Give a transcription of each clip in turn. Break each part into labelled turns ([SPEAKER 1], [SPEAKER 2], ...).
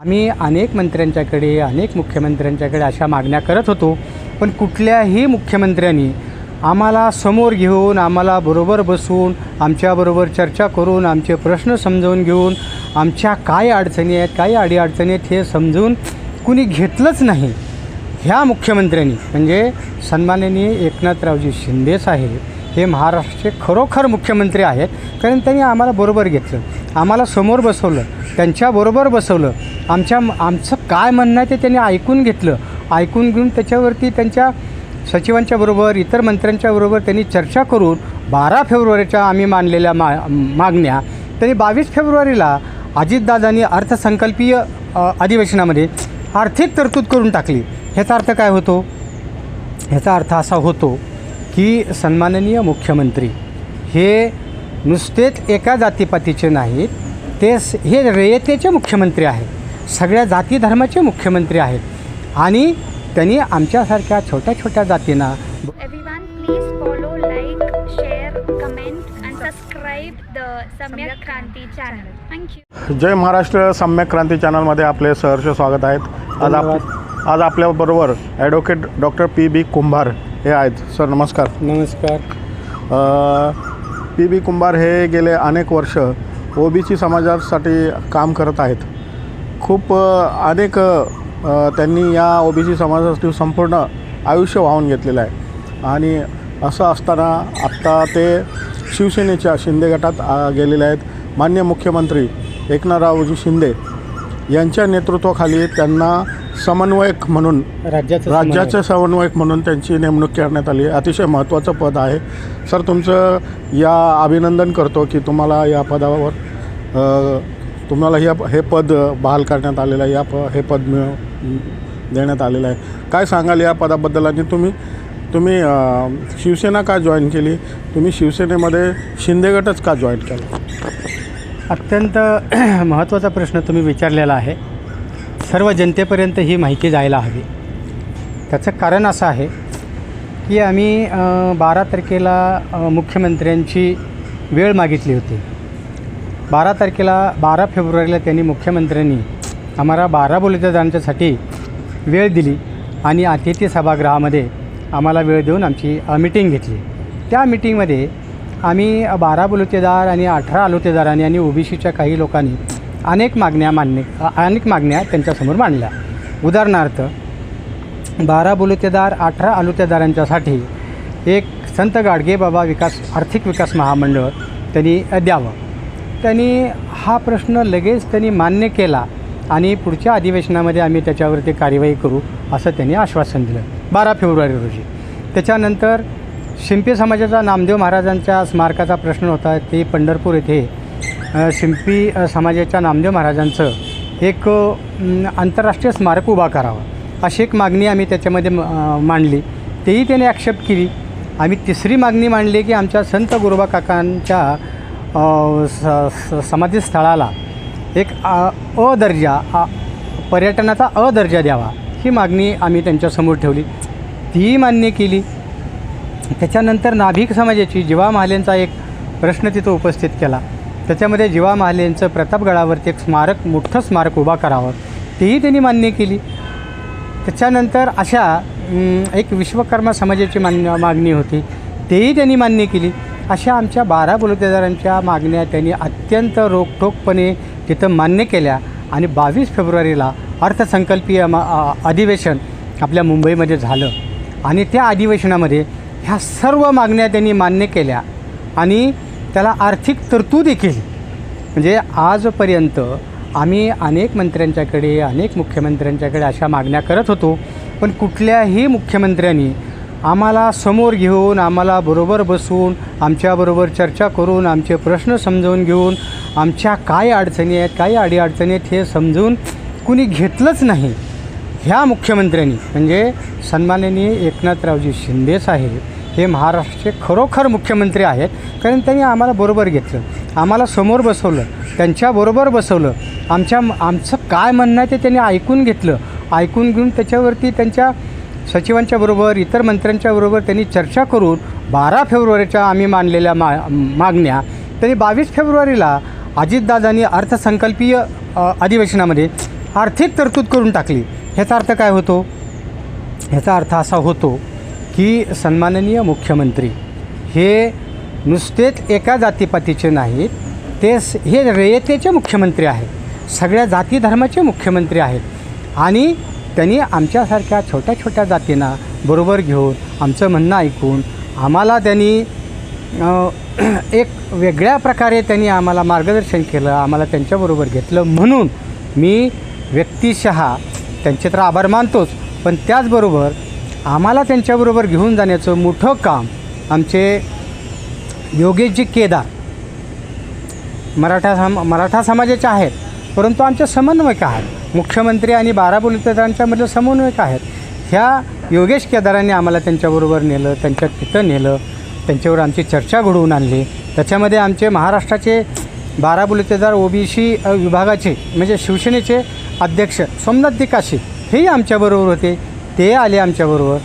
[SPEAKER 1] आम्ही अनेक मंत्र्यांच्याकडे अनेक मुख्यमंत्र्यांच्याकडे अशा मागण्या करत होतो पण कुठल्याही मुख्यमंत्र्यांनी आम्हाला समोर घेऊन आम्हाला बरोबर बसून आमच्याबरोबर चर्चा करून आमचे प्रश्न समजावून घेऊन आमच्या काय अडचणी आहेत काय अडीअडचणी आहेत हे समजून कुणी घेतलंच नाही. ह्या मुख्यमंत्र्यांनी म्हणजे सन्माननीय एकनाथरावजी शिंदे साहेब हे महाराष्ट्राचे खरोखर मुख्यमंत्री आहेत कारण त्यांनी आम्हाला बरोबर घेतलं. आम्हाला समोर बसवलं त्यांच्याबरोबर बसवलं आमच्या आमचं काय म्हणणं आहे ते त्यांनी ऐकून घेतलं. ऐकून घेऊन त्याच्यावरती त्यांच्या सचिवांच्या बरोबर इतर मंत्र्यांच्या बरोबर त्यांनी चर्चा करून बारा फेब्रुवारीच्या आम्ही मानलेल्या मा मागण्या त्यांनी बावीस फेब्रुवारीला अजितदादांनी अर्थसंकल्पीय अधिवेशनामध्ये आर्थिक तरतूद करून टाकली. ह्याचा अर्थ काय होतो? ह्याचा अर्थ असा होतो की सन्माननीय मुख्यमंत्री हे नुसतेच एका जातीपातीचे नाहीत ते हे रयतेचे मुख्यमंत्री आहेत. सगळ्या जाती धर्माचे मुख्यमंत्री आहेत. आणि त्यांनी आमच्यासारख्या छोट्या छोट्या जातींना.
[SPEAKER 2] Thank you.
[SPEAKER 3] जय महाराष्ट्र सम्यक क्रांती चॅनलमध्ये आपले सहर्ष स्वागत आहेत आज आप आज आपल्याबरोबर advocate doctor P B Kumbhar हे आहेत. सर नमस्कार.
[SPEAKER 1] नमस्कार.
[SPEAKER 3] पी बी कुंभार हे गेले अनेक वर्ष ओबीसी समाजासाठी काम करत आहेत. खूप अनेक त्यांनी या ओबीसी समाजासाठी संपूर्ण आयुष्य वाहून घेतलेलं आहे. आणि असं असताना आत्ता ते शिवसेनेच्या शिंदे गटात आ, गेलेले आहेत. मान्य मुख्यमंत्री एकनाथरावजी शिंदे यांच्या नेतृत्वाखाली त्यांना समन्वयक म्हणून
[SPEAKER 1] राज्याचं
[SPEAKER 3] राज्याचे समन्वयक म्हणून त्यांची नेमणूक करण्यात आली. अतिशय महत्त्वाचं पद आहे. सर तुमचं या अभिनंदन करतो की तुम्हाला या पदावर तुम्हाला या हे पद बहाल करण्यात आलेलं आहे या प हे पद मिळ देण्यात आलेलं आहे. काय सांगाल या पदाबद्दल? आणि तुम्ही तुम्ही शिवसेना का जॉईन केली? तुम्ही शिवसेनेमध्ये शिंदे गटच का जॉईन केला?
[SPEAKER 1] अत्यंत महत्त्वाचा प्रश्न तुम्ही विचारलेला आहे. सर्व जनतेपर्यंत ही माहिती जायला हवी. त्याचं कारण असं आहे की आम्ही बारा तारखेला मुख्यमंत्र्यांची वेळ मागितली होती. बारा तारखेला बारा फेब्रुवारीला त्यांनी मुख्यमंत्र्यांनी आम्हाला बारा बोलतेदारांच्यासाठी वेळ दिली आणि अतिथी सभागृहामध्ये आम्हाला वेळ देऊन आमची मिटिंग घेतली. त्या मिटिंगमध्ये आम्ही बारा बलुतेदार आणि अठरा आलुतेदारांनी आणि ओबीसीच्या काही लोकांनी अनेक मागण्या मान्य अनेक मागण्या त्यांच्यासमोर मांडल्या. उदाहरणार्थ बारा बलुतेदार अठरा आलुतेदारांच्यासाठी एक संत गाडगे बाबा विकास आर्थिक विकास महामंडळ त्यांनी द्यावं. त्यांनी हा प्रश्न लगेच त्यांनी मान्य केला आणि पुढच्या अधिवेशनामध्ये आम्ही त्याच्यावरती कार्यवाही करू असं त्यांनी आश्वासन दिलं. बारा फेब्रुवारी रोजी. त्याच्यानंतर शिंपी समाजाचा नामदेव महाराजांच्या स्मारकाचा प्रश्न होता. ते पंढरपूर येथे शिंपी समाजाच्या नामदेव महाराजांचं एक आंतरराष्ट्रीय स्मारक उभा करावं अशी एक मागणी आम्ही त्याच्यामध्ये म- मांडली. तेही त्याने ॲक्सेप्ट केली. आम्ही तिसरी मागणी मांडली की आमच्या संत गुरुबा काकांच्या स- स- समाधीस्थळाला एक अ दर्जा पर्यटनाचा अ दर्जा द्यावा ही मागणी आम्ही त्यांच्यासमोर ठेवली. तीही मान्य केली. त्याच्यानंतर नाभिक समाजाची जिवा महालेंचा एक प्रश्न तिथं उपस्थित केला. त्याच्यामध्ये जिवा महालेंचं प्रतापगडावरती एक स्मारक मोठं स्मारक उभा करावं तेही त्यांनी मान्य केली. त्याच्यानंतर अशा एक विश्वकर्मा समाजाची मान्य मागणी होती तेही त्यांनी मान्य केली. अशा आमच्या बारा बलुतेदारांच्या मागण्या त्यांनी अत्यंत रोखठोकपणे तिथं मान्य केल्या. आणि बावीस फेब्रुवारीला अर्थसंकल्पीय म अधिवेशन आपल्या मुंबईमध्ये झालं. आणि त्या अधिवेशनामध्ये ह्या सर्व मागण्या त्यांनी मान्य केल्या. आणि त्याला आर्थिक तरतूदेखील केली म्हणजे आजपर्यंत आम्ही अनेक मंत्र्यांच्याकडे अनेक मुख्यमंत्र्यांच्याकडे अशा मागण्या करत होतो. पण कुठल्याही मुख्यमंत्र्यांनी आम्हाला समोर घेऊन आम्हाला बरोबर बसून आमच्याबरोबर चर्चा करून आमचे प्रश्न समजावून घेऊन आमच्या काय अडचणी आहेत काय अडीअडचणी आहेत हे समजून कुणी घेतलंच नाही. ह्या मुख्यमंत्र्यांनी म्हणजे सन्माननीय एकनाथरावजी शिंदे साहेब हे महाराष्ट्राचे खरोखर मुख्यमंत्री आहेत कारण त्यांनी आम्हाला बरोबर घेतलं. आम्हाला समोर बसवलं त्यांच्याबरोबर बसवलं. आमच्या आमचं काय म्हणणं आहे ते त्यांनी ऐकून घेतलं. ऐकून घेऊन त्याच्यावरती त्यांच्या सचिवांच्या बरोबर इतर मंत्र्यांच्या बरोबर त्यांनी चर्चा करून बारा फेब्रुवारीच्या आम्ही मानलेल्या मा मागण्या त्यांनी बावीस फेब्रुवारीला अजितदादांनी अर्थसंकल्पीय अधिवेशनामध्ये आर्थिक तरतूद करून टाकली. ह्याचा अर्थ काय होतो? ह्याचा अर्थ असा होतो की सन्माननीय मुख्यमंत्री हे नुसतेच एका जातीपातीचे नाहीत ते हे रयतेचे मुख्यमंत्री आहेत. सगळ्या जाती धर्माचे मुख्यमंत्री आहेत. आणि त्यांनी आमच्यासारख्या छोट्या छोट्या जातींना बरोबर घेऊन आमचं म्हणणं ऐकून आम्हाला त्यांनी एक वेगळ्या प्रकारे त्यांनी आम्हाला मार्गदर्शन केलं आम्हाला त्यांच्याबरोबर घेतलं म्हणून मी व्यक्तिशः त्यांचे तर आभार मानतोच पण त्याचबरोबर आम्हाला त्यांच्याबरोबर घेऊन जाण्याचं मोठं काम आमचे योगेशजी केदार मराठा सम मराठा समाजाचे आहेत परंतु आमचे समन्वयक आहेत. मुख्यमंत्री आणि बारा पोलिसांच्यामधलं समन्वयक आहेत. ह्या योगेश केदारांनी आम्हाला त्यांच्याबरोबर नेलं त्यांच्या तिथं नेलं त्यांच्यावर आमची चर्चा घडवून आणली. त्याच्यामध्ये आमचे महाराष्ट्राचे बारा बुलतेदार ओबीसी विभागाचे म्हणजे शिवसेनेचे अध्यक्ष सोमनाथ दिकाशी हेही आमच्याबरोबर होते. ते आले आमच्याबरोबर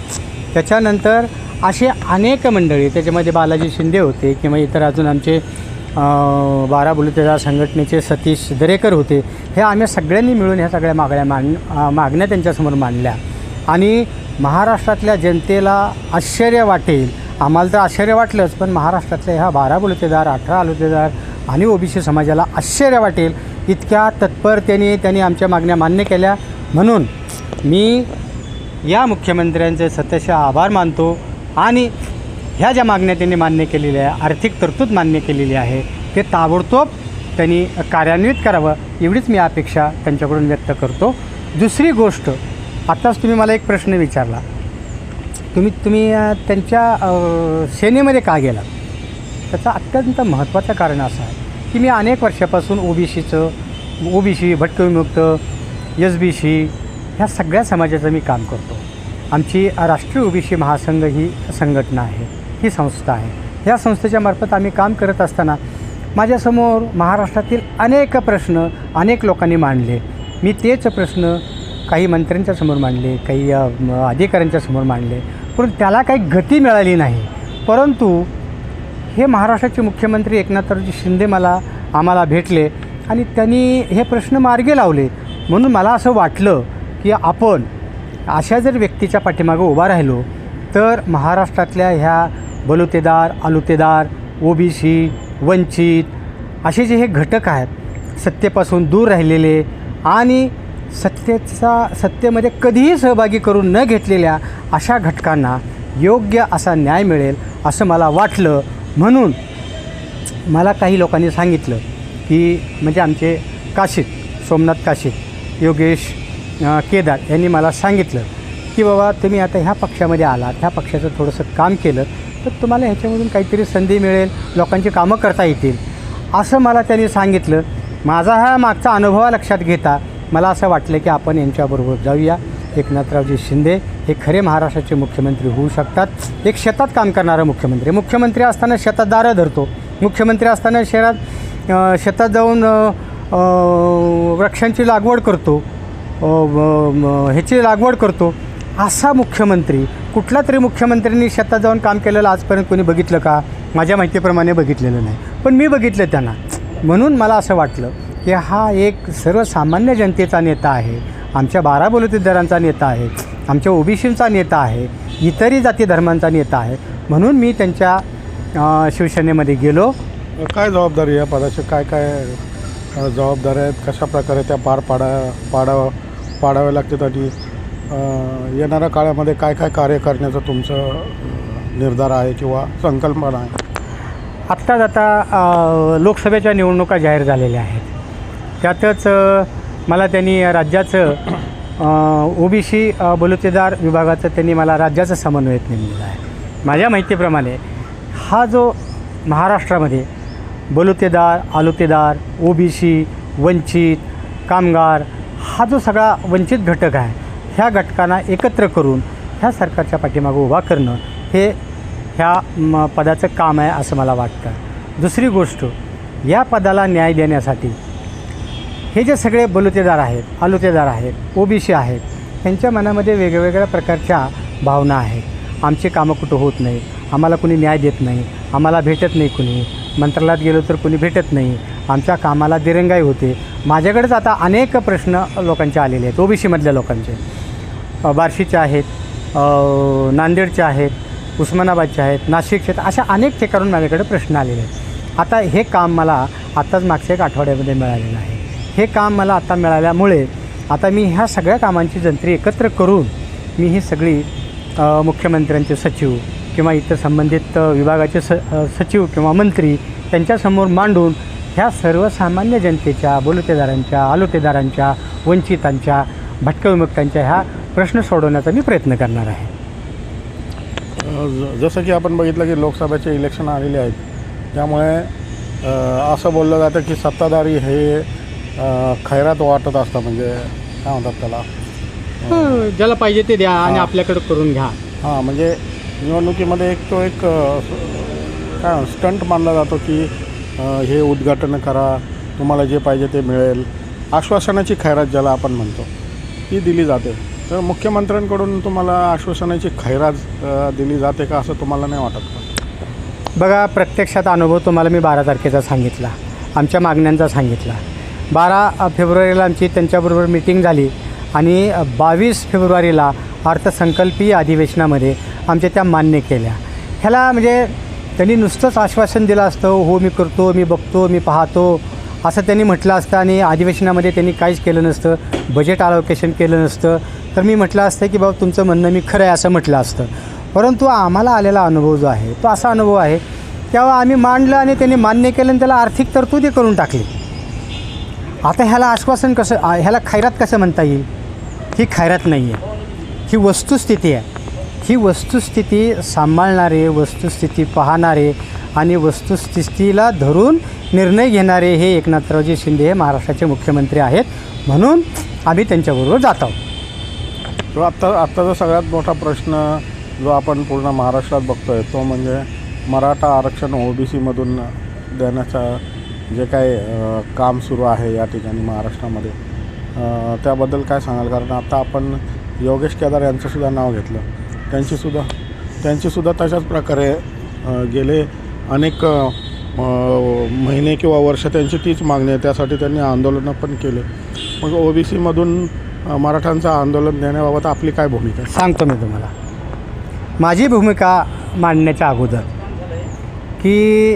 [SPEAKER 1] त्याच्यानंतर असे अनेक मंडळी त्याच्यामध्ये बालाजी शिंदे होते किंवा इतर अजून आमचे बारा बुलुतेदार संघटनेचे सतीश दरेकर होते. हे आम्ही सगळ्यांनी मिळून ह्या सगळ्या मागण्या मान मागण्या त्यांच्यासमोर मांडल्या. आणि महाराष्ट्रातल्या जनतेला आश्चर्य वाटेल. आम्हाला तर आश्चर्य वाटलंच पण महाराष्ट्रातल्या ह्या बारा बुलुतेदार अठरा आलुतेदार आणि ओबीसी समाजाला आश्चर्य वाटेल. इतक्या तत्परतेने त्यांनी आमच्या मागण्या मान्य केल्या. म्हणून मी या मुख्यमंत्र्यांचे सत्यश आभार मानतो आणि ह्या ज्या मागण्या त्यांनी मान्य केलेल्या आहे आर्थिक तरतूद मान्य केलेली आहे ते ताबडतोब त्यांनी कार्यान्वित करावं एवढीच मी अपेक्षा त्यांच्याकडून व्यक्त करतो. दुसरी गोष्ट आत्ताच तुम्ही मला एक प्रश्न विचारला. तुम्ही तुम्ही त्यांच्या सेनेमध्ये का गेला त्याचं अत्यंत महत्त्वाचं कारण असं आहे की मी अनेक वर्षापासून ओबीसीचं ओबीसी भटकविमुक्त एस बी सी ह्या सगळ्या समाजाचं मी काम करतो. आमची राष्ट्रीय ओ बी सी महासंघ ही संघटना आहे. ही संस्था आहे. या संस्थेच्या मार्फत आम्ही काम करत असताना माझ्यासमोर महाराष्ट्रातील अनेक प्रश्न अनेक लोकांनी मांडले. मी तेच प्रश्न काही मंत्र्यांच्या समोर मांडले काही अधिकाऱ्यांच्या समोर मांडले. परंतु त्याला काही गती मिळाली नाही. परंतु हे महाराष्ट्राचे मुख्यमंत्री एकनाथरावजी शिंदे मला आम्हाला भेटले आणि त्यांनी हे प्रश्न मार्गे लावले. म्हणून मला असं वाटलं की आपण अशा जर व्यक्तीच्या पाठीमागं उभा राहिलो तर महाराष्ट्रातल्या ह्या बलुतेदार आलुतेदार ओबीसी वंचित असे जे हे घटक आहेत सत्तेपासून दूर राहिलेले आणि सत्तेचा सत्तेमध्ये कधीही सहभागी करून न घेतलेल्या अशा घटकांना योग्य असा न्याय मिळेल असं मला वाटलं. म्हणून मला काही लोकांनी सांगितलं की म्हणजे आमचे काशीत सोमनाथ काशीत योगेश केदार यांनी मला सांगितलं की बाबा तुम्ही आता ह्या पक्षामध्ये आलात ह्या पक्षाचं थोडंसं काम केलं तर तुम्हाला ह्याच्यामधून काहीतरी संधी मिळेल लोकांची कामं करता येतील. असं मला त्यांनी सांगितलं. माझा हा मागचा अनुभव लक्षात घेता मला असं वाटलं की आपण यांच्याबरोबर जाऊया. एकनाथरावजी शिंदे हे खरे महाराष्ट्राचे मुख्यमंत्री होऊ शकतात. एक शेतात काम करणारा मुख्यमंत्री. मुख्यमंत्री असताना शेतात दारं धरतो. मुख्यमंत्री असताना शहरात शेतात जाऊन वृक्षांची लागवड करतो. ह्याची लागवड करतो. असा मुख्यमंत्री कुठला तरी मुख्यमंत्र्यांनी शेतात जाऊन काम केलेलं आजपर्यंत कोणी बघितलं का? माझ्या माहितीप्रमाणे बघितलेलं नाही. पण मी बघितलं त्यांना. म्हणून मला असं वाटलं की हा एक सर्वसामान्य जनतेचा नेता आहे. आमच्या बारा बलुतेदारांचा नेता आहे. आमच्या ओबीसींचा नेता आहे. इतरही जाती धर्मांचा नेता आहे. म्हणून मी त्यांच्या शिवसेनेमध्ये गेलो.
[SPEAKER 3] काय जबाबदारी या पदाची? काय काय जबाबदाऱ्या आहेत? कशा प्रकारे त्या पार पाडा पाडा पाडाव्या लागतात आणि येणाऱ्या काळामध्ये काय काय कार्य करण्याचं तुमचं निर्धार आहे किंवा संकल्पना आहे?
[SPEAKER 1] आत्ताच आता लोकसभेच्या निवडणुका जाहीर झालेल्या आहेत. त्यातच मला त्यांनी राज्याचं ओबीसी बलुतेदार विभागाचं त्यांनी मला राज्याचं समन्वयक नेमलेलं आहे. माझ्या माहितीप्रमाणे हा जो महाराष्ट्रामध्ये बलुतेदार आलुतेदार ओबीसी वंचित कामगार हा जो सगळा वंचित घटक आहे ह्या घटकांना एकत्र करून ह्या सरकारच्या पाठीमागं उभा करणं हे ह्या म पदाचं काम आहे असं मला वाटतं. दुसरी गोष्ट या पदाला न्याय देण्यासाठी हे जे सगळे बलुतेदार आहेत आलुतेदार आहेत ओबीसी आहेत त्यांच्या मनामध्ये वेगवेगळ्या प्रकारच्या भावना आहेत. आमची कामं कुठं होत नाही आम्हाला कुणी न्याय देत नाही आम्हाला भेटत नाही कुणी. मंत्रालयात गेलो तर कुणी भेटत नाही. आमच्या कामाला दिरंगाई होते. माझ्याकडेच आता अनेक प्रश्न लोकांचे आलेले आहेत ओबीसीमधल्या लोकांचे. बार्शीचे आहेत नांदेडचे आहेत उस्मानाबादचे आहेत नाशिकचे आहेत अशा अनेक ठिकाणून माझ्याकडे प्रश्न आलेले आहेत. आता हे काम मला आत्ताच मागच्या एक आठवड्यामध्ये मिळालेलं आहे. हे काम मला आता मिळाल्यामुळे आता मी ह्या सगळ्या कामांची जंत्री एकत्र करून मी ही सगळी मुख्यमंत्र्यांचे सचिव किंवा इतर संबंधित विभागाचे स सचिव किंवा मंत्री त्यांच्यासमोर मांडून ह्या सर्वसामान्य जनतेच्या बोलतेदारांच्या आलोतेदारांच्या वंचितांच्या भटकविमुक्तांच्या ह्या प्रश्न सोडवण्याचा मी प्रयत्न करणार आहे.
[SPEAKER 3] ज- जसं की आपण बघितलं की लोकसभेचे इलेक्शन आलेले आहेत. त्यामुळे अ, असं बोललं जातं की सत्ताधारी हे अ, खैरात वाटत असतं म्हणजे काय म्हणतात त्याला?
[SPEAKER 1] हं, ज्याला पाहिजे ते द्या आणि
[SPEAKER 3] हां.
[SPEAKER 1] आपल्याकडे करून घ्या.
[SPEAKER 3] हां म्हणजे निवडणुकीमध्ये एक तो एक अ, स- काय स्टंट मानला जातो की अ, हे उद्घाटन करा तुम्हाला जे पाहिजे ते मिळेल. आश्वासनाची खैरात ज्याला आपण म्हणतो ती दिली जाते. तर मुख्यमंत्र्यांकडून तुम्हाला आश्वासनाची खैराज दिली जाते का असं तुम्हाला नाही वाटत का?
[SPEAKER 1] बघा प्रत्यक्षात अनुभव तुम्हाला मी बारा तारखेचा सांगितला. आमच्या मागण्यांचा सांगितला. बारा फेब्रुवारीला आमची त्यांच्याबरोबर मिटिंग झाली आणि बावीस फेब्रुवारीला अर्थसंकल्पीय अधिवेशनामध्ये आमच्या त्या मान्य केल्या. ह्याला म्हणजे त्यांनी नुसतंच आश्वासन दिलं असतं हो मी करतो मी बघतो मी पाहतो असं त्यांनी म्हटलं असतं आणि अधिवेशनामध्ये त्यांनी काहीच केलं नसतं. बजेट अलोकेशन केलं नसतं. तर मी म्हटलं असतं की बाबा तुमचं म्हणणं मी खरं आहे असं म्हटलं असतं. परंतु आम्हाला आलेला अनुभव जो आहे तो असा अनुभव आहे तेव्हा आम्ही मांडलं आणि त्यांनी मान्य केलं आणि त्याला आर्थिक तरतुदी करून टाकली. आता ह्याला आश्वासन कसं ह्याला खैरात कसं म्हणता येईल? ही खैरात नाही आहे. ही वस्तुस्थिती आहे. ही वस्तुस्थिती सांभाळणारे वस्तुस्थिती पाहणारे आणि वस्तुस्थितीला धरून निर्णय घेणारे हे एकनाथरावजी शिंदे हे महाराष्ट्राचे मुख्यमंत्री आहेत. म्हणून आम्ही त्यांच्याबरोबर जात आहोत.
[SPEAKER 3] तो आत्ता आत्ताचा सगळ्यात मोठा प्रश्न जो आपण पूर्ण महाराष्ट्रात बघतो आहे तो म्हणजे मराठा आरक्षण ओ बी सीमधून देण्याचा जे काही काम सुरू आहे या ठिकाणी महाराष्ट्रामध्ये. त्याबद्दल काय सांगाल? कारण आता आपण योगेश केदार यांचंसुद्धा नाव घेतलं. त्यांचीसुद्धा त्यांचीसुद्धा तशाच प्रकारे गेले अनेक महिने किंवा वर्ष त्यांची तीच मागणी आहे. त्यासाठी त्यांनी आंदोलनं पण केले. मग ओ बी सीमधून मराठांचं आंदोलन देण्याबाबत आपली काय भूमिका आहे?
[SPEAKER 1] सांगतो मी तुम्हाला. माझी भूमिका मांडण्याच्या अगोदर की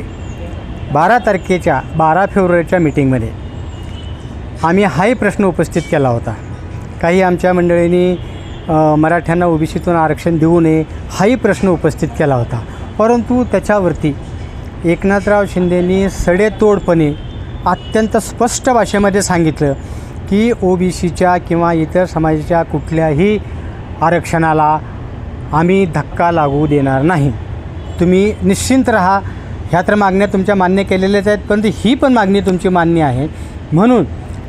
[SPEAKER 1] बारा तारखेच्या बारा फेब्रुवारीच्या मिटिंगमध्ये आम्ही हाही प्रश्न उपस्थित केला होता. काही आमच्या मंडळींनी मराठ्यांना ओबीसीतून आरक्षण देऊ नये हाही प्रश्न उपस्थित केला होता. परंतु त्याच्यावरती एकनाथराव शिंदेंनी सडेतोडपणे अत्यंत स्पष्ट भाषेमध्ये सांगितलं की ओ बी सीच्या किंवा इतर समाजाच्या कुठल्याही आरक्षणाला आम्ही धक्का लागू देणार नाही. तुम्ही निश्चिंत राहा. ह्या तर मागण्या तुमच्या मान्य केलेल्याच आहेत परंतु ही पण मागणी तुमची मान्य आहे. म्हणून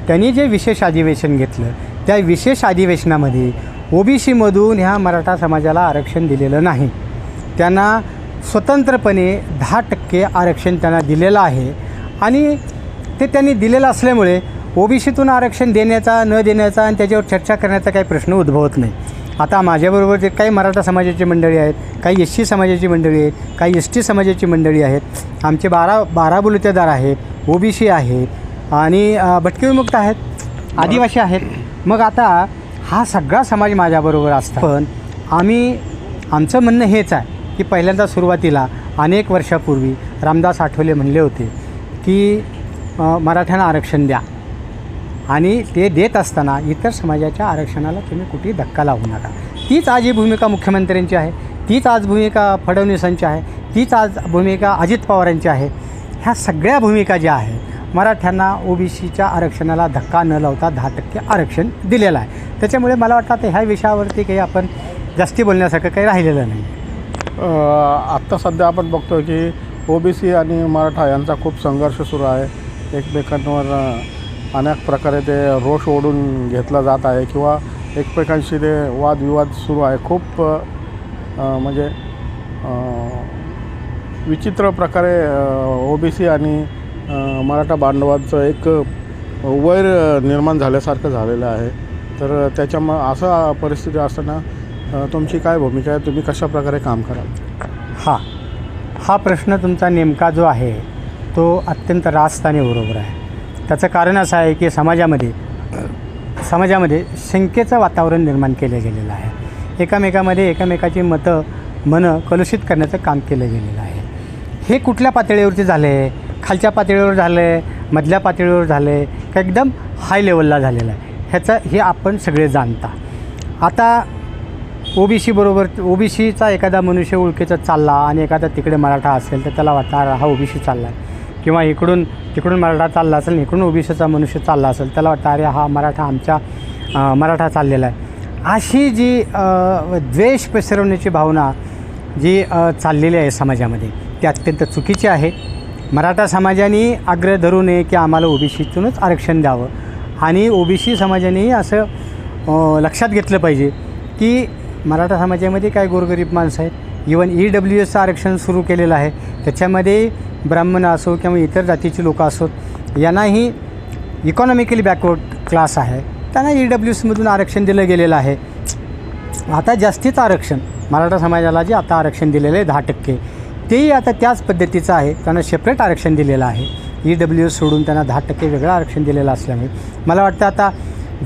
[SPEAKER 1] त्यांनी जे विशेष अधिवेशन घेतलं त्या विशेष अधिवेशनामध्ये ओ बी सीमधून ह्या मराठा समाजाला आरक्षण दिलेलं नाही. त्यांना स्वतंत्रपणे दहा टक्के आरक्षण त्यांना दिलेलं आहे आणि ते त्यांनी दिलेलं असल्यामुळे ओबीसीतून आरक्षण देण्याचा न देण्याचा आणि त्याच्यावर चर्चा करण्याचा काही प्रश्न उद्भवत नाही. आता माझ्याबरोबर जे काही मराठा समाजाची मंडळी आहेत काही एस सी समाजाची मंडळी आहेत काही एस टी समाजाची मंडळी आहेत आमचे बारा बारा बलुतेदार आहेत ओबीसी आहेत आणि भटके विमुक्त आहेत आदिवासी आहेत. मग आता हा सगळा समाज माझ्याबरोबर असतो. पण आम्ही आमचं म्हणणं हेच आहे की पहिल्यांदा सुरुवातीला अनेक वर्षापूर्वी रामदास आठवले म्हणले होते की मराठ्यांना आरक्षण द्या. आणि ते देत असताना इतर समाजाच्या आरक्षणाला तुम्ही कुठेही धक्का लावू नका. तीच आज ही भूमिका मुख्यमंत्र्यांची आहे. तीच आज भूमिका फडणवीसांची आहे. तीच आज भूमिका अजित पवारांची आहे. ह्या सगळ्या भूमिका ज्या आहेत मराठ्यांना ओबीसीच्या आरक्षणाला धक्का न लावता दहा टक्के आरक्षण दिलेलं आहे. त्याच्यामुळे मला वाटतं आता ह्या विषयावरती काही आपण जास्ती बोलण्यासारखं काही राहिलेलं नाही.
[SPEAKER 3] आत्ता सध्या आपण बघतो की ओ बी सी आणि मराठा यांचा खूप संघर्ष सुरू आहे. एकमेकांवर अनेक प्रकारे ते रोष ओढून घेतला जात आहे किंवा एकमेकांशी ते वादविवाद सुरू आहे. खूप म्हणजे विचित्र प्रकारे ओ बी सी आणि मराठा बांधवांचं एक वैर निर्माण झाल्यासारखं झालेलं आहे. तर त्याच्यामुळं असं परिस्थिती असताना तुमची काय भूमिका आहे? तुम्ही कशा प्रकारे काम कराल?
[SPEAKER 1] हा. हा प्रश्न तुमचा नेमका जो आहे तो अत्यंत रास्त आणि बरोबर आहे. त्याचं कारण असं आहे की समाजामध्ये समाजामध्ये शंकेचं वातावरण निर्माण केलं गेलेलं आहे. एकामेकामध्ये एकामेकाची मतं मनं कलुषित करण्याचं काम केलं गेलेलं आहे. हे कुठल्या पातळीवरती झालं आहे खालच्या पातळीवर झालं आहे मधल्या पातळीवर झालं आहे का एकदम हाय लेवलला झालेलं आहे? ह्याचं हे आपण सगळे जाणता. आता ओ बी सीबरोबर ओ बरोबर ओबीसीचा एखादा मनुष्य ओळखीचा चालला आणि एखादा तिकडे मराठा असेल तर त्याला वाटणार हा ओ बी सी चालला आहे किंवा इकडून तिकडून मराठा चालला असेल इकडून ओबीसीचा मनुष्य चालला असेल त्याला वाटतं अरे हा मराठा आमच्या मराठा चाललेला आहे. अशी जी द्वेष पसरवण्याची भावना जी चाललेली आहे समाजामध्ये ती अत्यंत चुकीची आहे. मराठा समाजाने आग्रह धरू नये की आम्हाला ओबीसीतूनच आरक्षण द्यावं. आणि ओबीसी समाजानेही असं लक्षात घेतलं पाहिजे की मराठा समाजामध्ये काय गोरगरीब माणसं आहेत. इवन ई डब्ल्यू एसचं आरक्षण सुरू केलेलं आहे. त्याच्यामध्ये ब्राह्मण असो किंवा इतर जातीची लोकं असोत यांनाही इकॉनॉमिकली बॅकवर्ड क्लास आहे. त्यांना ई डब्ल्यू सीमधून आरक्षण दिलं गेलेलं आहे. आता जास्तीच आरक्षण मराठा समाजाला जे आता आरक्षण दिलेलं आहे दहा टक्के तेही आता त्याच पद्धतीचं आहे. त्यांना सेपरेट आरक्षण दिलेलं आहे. ई डब्ल्यू सोडून त्यांना दहा टक्के वेगळं आरक्षण दिलेलं असल्यामुळे. मला वाटतं आता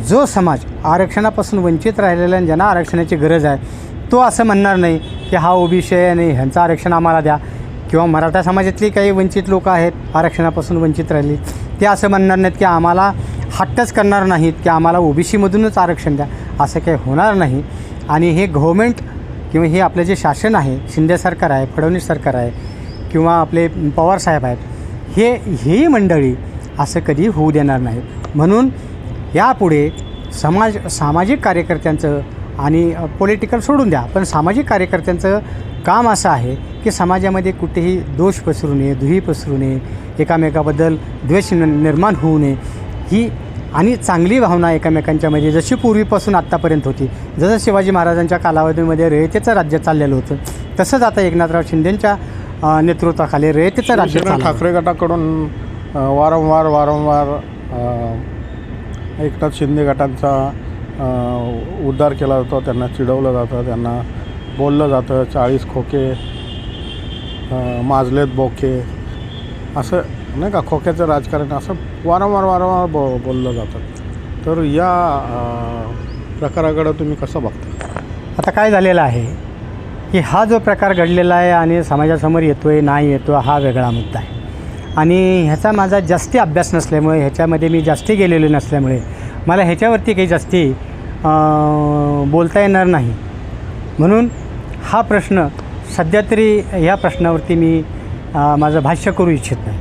[SPEAKER 1] जो समाज आरक्षणापासून वंचित राहिलेला आणि ज्यांना आरक्षणाची गरज आहे तो असं म्हणणार नाही की हा ओबीसी आहे आणि ह्यांचं आरक्षण आम्हाला द्या. किंवा मराठा समाजातली काही वंचित लोक आहेत आरक्षणापासून वंचित राहिली ते असं म्हणणार नाहीत की आम्हाला हट्टच करणार नाहीत की आम्हाला ओबीसीमधूनच आरक्षण द्या. असं काही होणार नाही. आणि हे गव्हर्मेंट किंवा हे आपलं जे शासन आहे शिंदे सरकार आहे फडणवीस सरकार आहे किंवा आपले पवार साहेब आहेत हे ही मंडळी असं कधी होऊ देणार नाहीत. म्हणून यापुढे समाज सामाजिक कार्यकर्त्यांचं आणि पॉलिटिकल सोडून द्या. पण सामाजिक कार्यकर्त्यांचं काम असं आहे की समाजामध्ये कुठेही दोष पसरू नये दुही पसरू नये एकामेकाबद्दल द्वेष निर्माण होऊ नये. ही आणि चांगली भावना एकामेकांच्यामध्ये जशी पूर्वीपासून आत्तापर्यंत होती जसं शिवाजी महाराजांच्या कालावधीमध्ये रयतेचं राज्य चाललेलं होतं तसंच आता एकनाथराव शिंदेंच्या नेतृत्वाखाली रयतेचं राज्य
[SPEAKER 3] ठाकरे गटाकडून वारंवार वारंवार एकनाथ शिंदे गटांचा उद्धार केला जातो त्यांना चिडवलं जातं त्यांना बोललं जातं चाळीस खोके माजलेत बोके असं नाही का खोक्याचं राजकारण असं वारंवार वारंवार बो बोललं जातं. तर या प्रकाराकडं तुम्ही कसं बघता?
[SPEAKER 1] आता काय झालेलं आहे? की हा जो प्रकार घडलेला आहे आणि समाजासमोर येतो आहे नाही येतो हा वेगळा मुद्दा आहे. आणि ह्याचा माझा जास्ती अभ्यास नसल्यामुळे ह्याच्यामध्ये मी जास्ती गेलेलो नसल्यामुळे मला ह्याच्यावरती काही जास्ती बोलता येणार नाही. म्हणून हा प्रश्न सध्या तरी ह्या प्रश्नावरती मी माझं भाष्य करू इच्छित नाही.